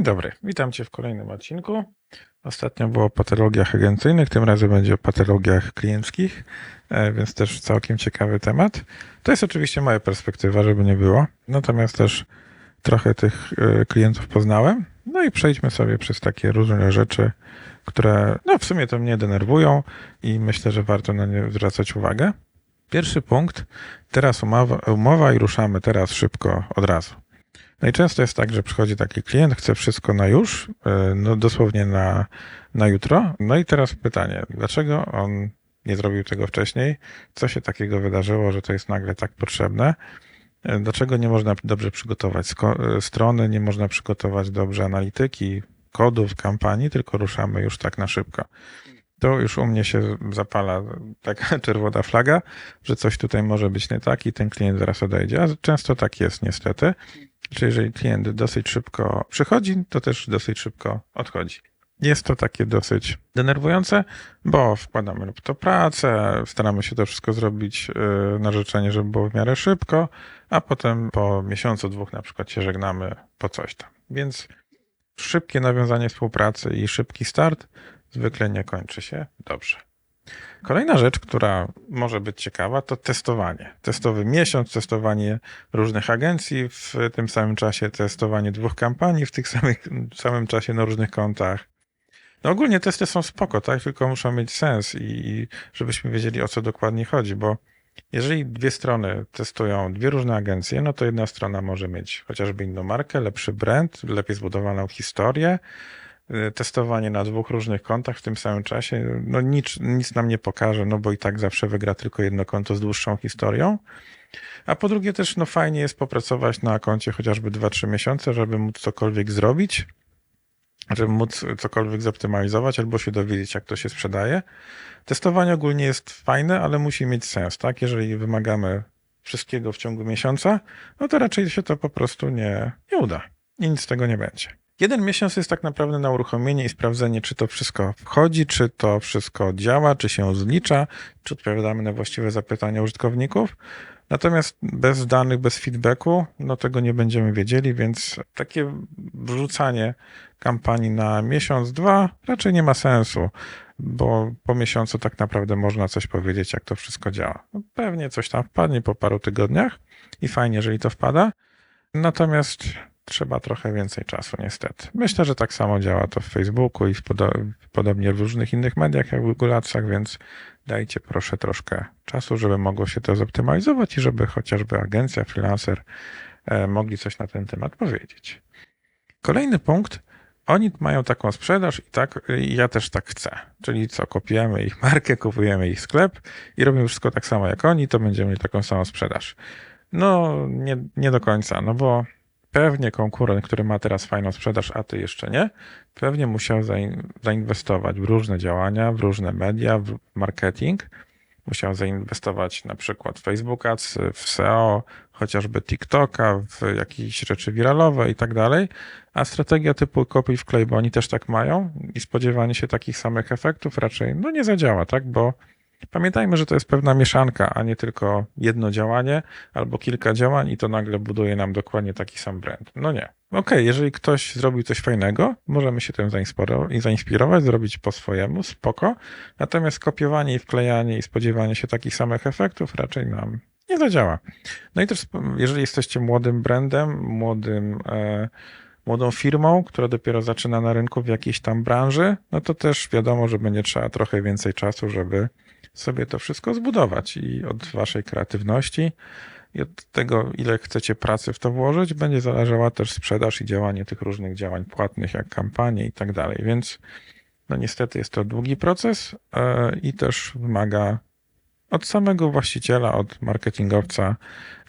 Dzień dobry, witam Cię w kolejnym odcinku. Ostatnio było o patologiach agencyjnych, tym razem będzie o patologiach klienckich, e, więc też całkiem ciekawy temat. To jest oczywiście moja perspektywa, żeby nie było, natomiast też trochę tych e, klientów poznałem. No i przejdźmy sobie przez takie różne rzeczy, które no w sumie to mnie denerwują i myślę, że warto na nie zwracać uwagę. Pierwszy punkt, teraz umowa, umowa i ruszamy teraz szybko od razu. No i często jest tak, że przychodzi taki klient, chce wszystko na już, e, no dosłownie na, na jutro. No i teraz pytanie, dlaczego on nie zrobił tego wcześniej? Co się takiego wydarzyło, że to jest nagle tak potrzebne? E, Dlaczego nie można dobrze przygotować e, strony, nie można przygotować dobrze analityki, kodów, kampanii, tylko ruszamy już tak na szybko? To już u mnie się zapala taka czerwona flaga, że coś tutaj może być nie tak i ten klient zaraz odejdzie. A często tak jest niestety. Czy jeżeli klient dosyć szybko przychodzi, to też dosyć szybko odchodzi. Jest to takie dosyć denerwujące, bo wkładamy lub to pracę, staramy się to wszystko zrobić yy, na życzenie, żeby było w miarę szybko, a potem po miesiącu, dwóch na przykład się żegnamy po coś tam. Więc szybkie nawiązanie współpracy i szybki start zwykle nie kończy się dobrze. Kolejna rzecz, która może być ciekawa, to testowanie. Testowy miesiąc, testowanie różnych agencji, w tym samym czasie testowanie dwóch kampanii w tych samych, samym czasie na różnych kontach. No ogólnie testy są spoko, tak? Tylko muszą mieć sens i, i żebyśmy wiedzieli o co dokładnie chodzi, bo jeżeli dwie strony testują dwie różne agencje, no to jedna strona może mieć chociażby inną markę, lepszy brand, lepiej zbudowaną historię, testowanie na dwóch różnych kontach w tym samym czasie, no nic, nic nam nie pokaże, no bo i tak zawsze wygra tylko jedno konto z dłuższą historią. A po drugie też no fajnie jest popracować na koncie chociażby 2-3 miesiące, żeby móc cokolwiek zrobić, żeby móc cokolwiek zoptymalizować albo się dowiedzieć, jak to się sprzedaje. Testowanie ogólnie jest fajne, ale musi mieć sens, tak? Jeżeli wymagamy wszystkiego w ciągu miesiąca, no to raczej się to po prostu nie, nie uda i nic z tego nie będzie. Jeden miesiąc jest tak naprawdę na uruchomienie i sprawdzenie, czy to wszystko wchodzi, czy to wszystko działa, czy się zlicza, czy odpowiadamy na właściwe zapytania użytkowników. Natomiast bez danych, bez feedbacku, no tego nie będziemy wiedzieli, więc takie wrzucanie kampanii na miesiąc, dwa raczej nie ma sensu, bo po miesiącu tak naprawdę można coś powiedzieć, jak to wszystko działa. No pewnie coś tam wpadnie po paru tygodniach i fajnie, jeżeli to wpada. Natomiast trzeba trochę więcej czasu, niestety. Myślę, że tak samo działa to w Facebooku i w podo- podobnie w różnych innych mediach, jak w Google Adsach, więc dajcie proszę troszkę czasu, żeby mogło się to zoptymalizować i żeby chociażby agencja, freelancer e, mogli coś na ten temat powiedzieć. Kolejny punkt. Oni mają taką sprzedaż i tak, i ja też tak chcę. Czyli co, kopiujemy ich markę, kupujemy ich sklep i robimy wszystko tak samo jak oni, to będziemy mieli taką samą sprzedaż. No, nie, nie do końca, no bo pewnie konkurent, który ma teraz fajną sprzedaż, a ty jeszcze nie, pewnie musiał zainwestować w różne działania, w różne media, w marketing. Musiał zainwestować na przykład w Facebook Ads, w SEO, chociażby TikToka, w jakieś rzeczy wiralowe i tak dalej. A strategia typu kopiuj wklej, bo oni też tak mają i spodziewanie się takich samych efektów raczej no nie zadziała, tak? Bo Pamiętajmy, że to jest pewna mieszanka, a nie tylko jedno działanie albo kilka działań i to nagle buduje nam dokładnie taki sam brand. No nie. Okej, okay, jeżeli ktoś zrobił coś fajnego, możemy się tym zainspirować, zrobić po swojemu, spoko. Natomiast kopiowanie i wklejanie i spodziewanie się takich samych efektów raczej nam nie zadziała. No i też, jeżeli jesteście młodym brandem, młodym, e, młodą firmą, która dopiero zaczyna na rynku w jakiejś tam branży, no to też wiadomo, że będzie trzeba trochę więcej czasu, żeby sobie to wszystko zbudować i od waszej kreatywności i od tego, ile chcecie pracy w to włożyć, będzie zależała też sprzedaż i działanie tych różnych działań płatnych, jak kampanie i tak dalej. Więc no niestety jest to długi proces e, i też wymaga od samego właściciela, od marketingowca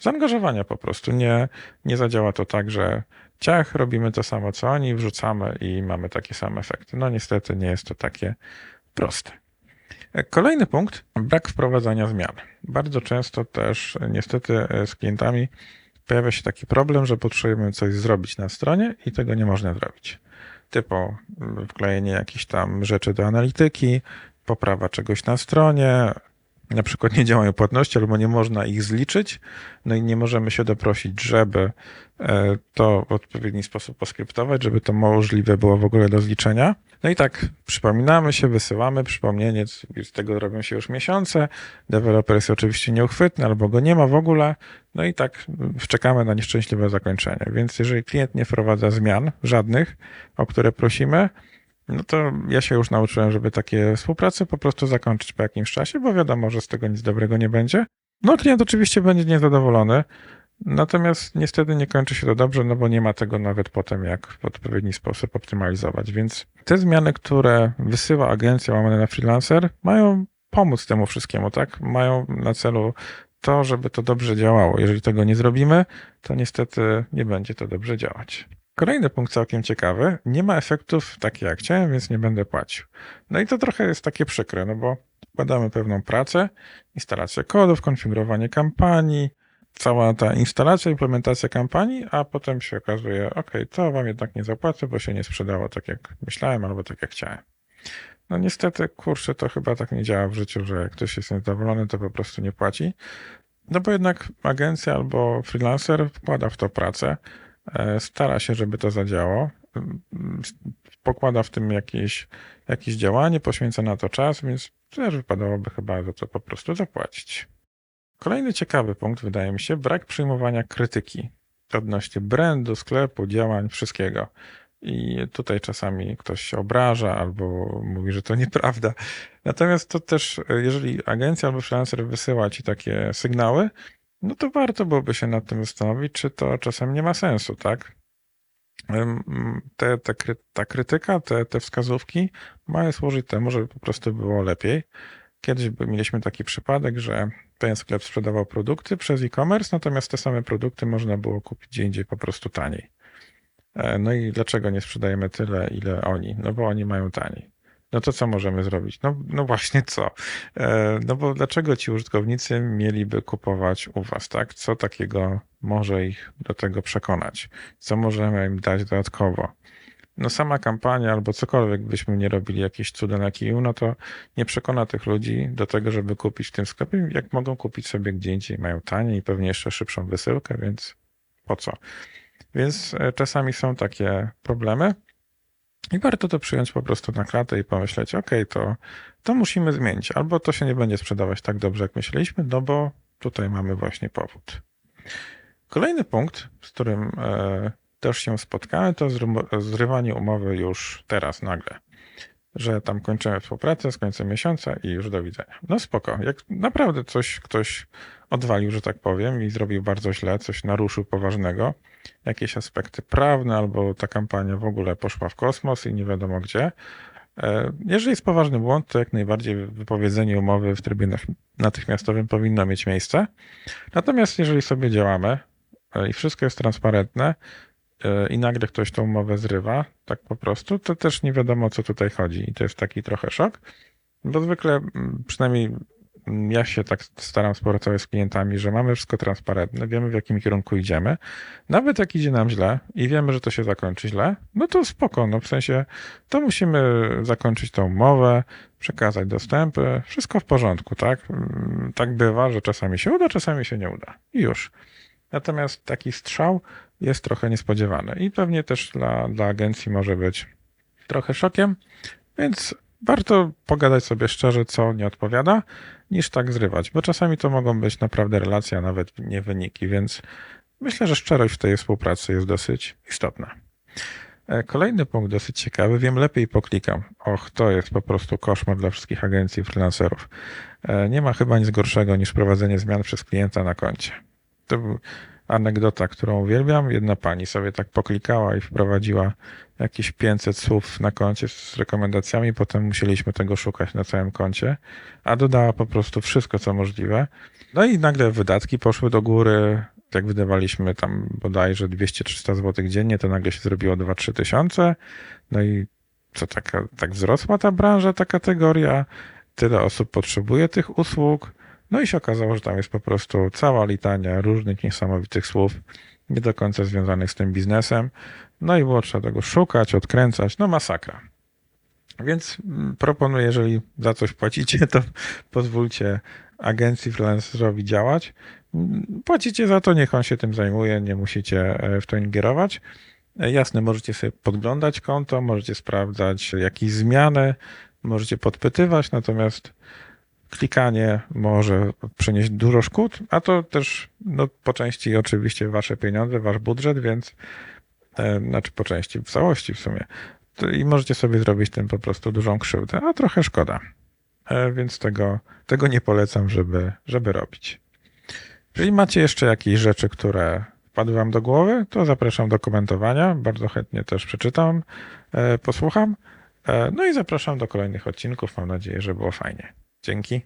zaangażowania po prostu. Nie, nie zadziała to tak, że ciach, robimy to samo co oni, wrzucamy i mamy takie same efekty. No niestety nie jest to takie proste. Kolejny punkt, brak wprowadzania zmian. Bardzo często też niestety z klientami pojawia się taki problem, że potrzebujemy coś zrobić na stronie i tego nie można zrobić. Typu wklejenie jakichś tam rzeczy do analityki, poprawa czegoś na stronie, na przykład nie działają płatności albo nie można ich zliczyć, no i nie możemy się doprosić, żeby e, to w odpowiedni sposób poskryptować, żeby to możliwe było w ogóle do zliczenia. No i tak przypominamy się, wysyłamy przypomnienie, z tego robią się już miesiące, deweloper jest oczywiście nieuchwytny albo go nie ma w ogóle, no i tak czekamy na nieszczęśliwe zakończenie. Więc jeżeli klient nie wprowadza zmian żadnych, o które prosimy, no to ja się już nauczyłem, żeby takie współprace po prostu zakończyć po jakimś czasie, bo wiadomo, że z tego nic dobrego nie będzie. No klient oczywiście będzie niezadowolony, natomiast niestety nie kończy się to dobrze, no bo nie ma tego nawet potem, jak w odpowiedni sposób optymalizować. Więc te zmiany, które wysyła agencja łamane na freelancer, mają pomóc temu wszystkiemu, tak? Mają na celu to, żeby to dobrze działało. Jeżeli tego nie zrobimy, to niestety nie będzie to dobrze działać. Kolejny punkt całkiem ciekawy. Nie ma efektów takich jak chciałem, więc nie będę płacił. No i to trochę jest takie przykre, no bo wkładamy pewną pracę, instalację kodów, konfigurowanie kampanii, cała ta instalacja, implementacja kampanii, a potem się okazuje, ok, to wam jednak nie zapłacę, bo się nie sprzedało tak jak myślałem albo tak jak chciałem. No niestety, kurczę, to chyba tak nie działa w życiu, że jak ktoś jest niezadowolony, to po prostu nie płaci. No bo jednak agencja albo freelancer wkłada w to pracę, stara się, żeby to zadziałało. Pokłada w tym jakieś, jakieś działanie, poświęca na to czas, więc też wypadałoby chyba za to po prostu zapłacić. Kolejny ciekawy punkt, wydaje mi się, brak przyjmowania krytyki odnośnie brandu, sklepu, działań, wszystkiego. I tutaj czasami ktoś się obraża albo mówi, że to nieprawda. Natomiast to też, jeżeli agencja albo freelancer wysyła ci takie sygnały, no to warto byłoby się nad tym zastanowić, czy to czasem nie ma sensu, tak? Te, te, ta krytyka, te, te wskazówki mają służyć temu, żeby po prostu było lepiej. Kiedyś mieliśmy taki przypadek, że ten sklep sprzedawał produkty przez e-commerce, natomiast te same produkty można było kupić gdzie indziej po prostu taniej. E, no i dlaczego nie sprzedajemy tyle, ile oni? No bo oni mają taniej. No to co możemy zrobić? No, no właśnie co? E, no bo dlaczego ci użytkownicy mieliby kupować u was, tak? Co takiego może ich do tego przekonać? Co możemy im dać dodatkowo? No sama kampania albo cokolwiek byśmy nie robili, jakieś cuda na kiju, no to nie przekona tych ludzi do tego, żeby kupić w tym sklepie, jak mogą kupić sobie gdzie indziej, mają taniej i pewnie jeszcze szybszą wysyłkę, więc po co? Więc e, czasami są takie problemy. I warto to przyjąć po prostu na klatę i pomyśleć, ok, to, to musimy zmienić. Albo to się nie będzie sprzedawać tak dobrze, jak myśleliśmy, no bo tutaj mamy właśnie powód. Kolejny punkt, z którym e, też się spotkałem, to zrywanie umowy już teraz nagle. Że tam kończymy współpracę z końcem miesiąca i już do widzenia. No spoko. Jak naprawdę coś ktoś odwalił, że tak powiem, i zrobił bardzo źle, coś naruszył poważnego, jakieś aspekty prawne, albo ta kampania w ogóle poszła w kosmos i nie wiadomo gdzie. E, jeżeli jest poważny błąd, to jak najbardziej wypowiedzenie umowy w trybie natychmiastowym powinno mieć miejsce. Natomiast jeżeli sobie działamy e, i wszystko jest transparentne i nagle ktoś tą umowę zrywa, tak po prostu, to też nie wiadomo o co tutaj chodzi i to jest taki trochę szok. Bo zwykle, przynajmniej ja się tak staram współpracować z klientami, że mamy wszystko transparentne, wiemy w jakim kierunku idziemy. Nawet jak idzie nam źle i wiemy, że to się zakończy źle, no to spoko, no w sensie to musimy zakończyć tą umowę, przekazać dostępy, wszystko w porządku, tak? Tak bywa, że czasami się uda, czasami się nie uda. I już. Natomiast taki strzał jest trochę niespodziewany i pewnie też dla, dla agencji może być trochę szokiem, więc warto pogadać sobie szczerze, co nie odpowiada, niż tak zrywać, bo czasami to mogą być naprawdę relacje, a nawet nie wyniki, więc myślę, że szczerość w tej współpracy jest dosyć istotna. E, kolejny punkt dosyć ciekawy. Wiem lepiej poklikam. Och, to jest po prostu koszmar dla wszystkich agencji freelancerów. E, nie ma chyba nic gorszego niż prowadzenie zmian przez klienta na koncie. To anegdota, którą uwielbiam. Jedna pani sobie tak poklikała i wprowadziła jakieś 500 słów na koncie z rekomendacjami, potem musieliśmy tego szukać na całym koncie, a dodała po prostu wszystko, co możliwe. No i nagle wydatki poszły do góry. Jak wydawaliśmy tam bodajże 200-300 zł dziennie, to nagle się zrobiło 2-3 tysiące. No i co taka, tak wzrosła ta branża, ta kategoria. Tyle osób potrzebuje tych usług no i się okazało, że tam jest po prostu cała litania różnych niesamowitych słów, nie do końca związanych z tym biznesem. No i było trzeba tego szukać, odkręcać, no masakra. Więc mm, proponuję, jeżeli za coś płacicie, to pozwólcie agencji freelancerowi działać. Płacicie za to, niech on się tym zajmuje, nie musicie e, w to ingerować. E, Jasne, możecie sobie podglądać konto, możecie sprawdzać jakieś zmiany, możecie podpytywać, natomiast klikanie może przynieść dużo szkód, a to też no, po części oczywiście wasze pieniądze, wasz budżet, więc e, znaczy po części, w całości w sumie. I możecie sobie zrobić tym po prostu dużą krzywdę, a trochę szkoda. E, Więc tego, tego nie polecam, żeby, żeby robić. Jeżeli macie jeszcze jakieś rzeczy, które wpadły wam do głowy, to zapraszam do komentowania. Bardzo chętnie też przeczytam, e, posłucham. No i zapraszam do kolejnych odcinków. Mam nadzieję, że było fajnie. Dzięki.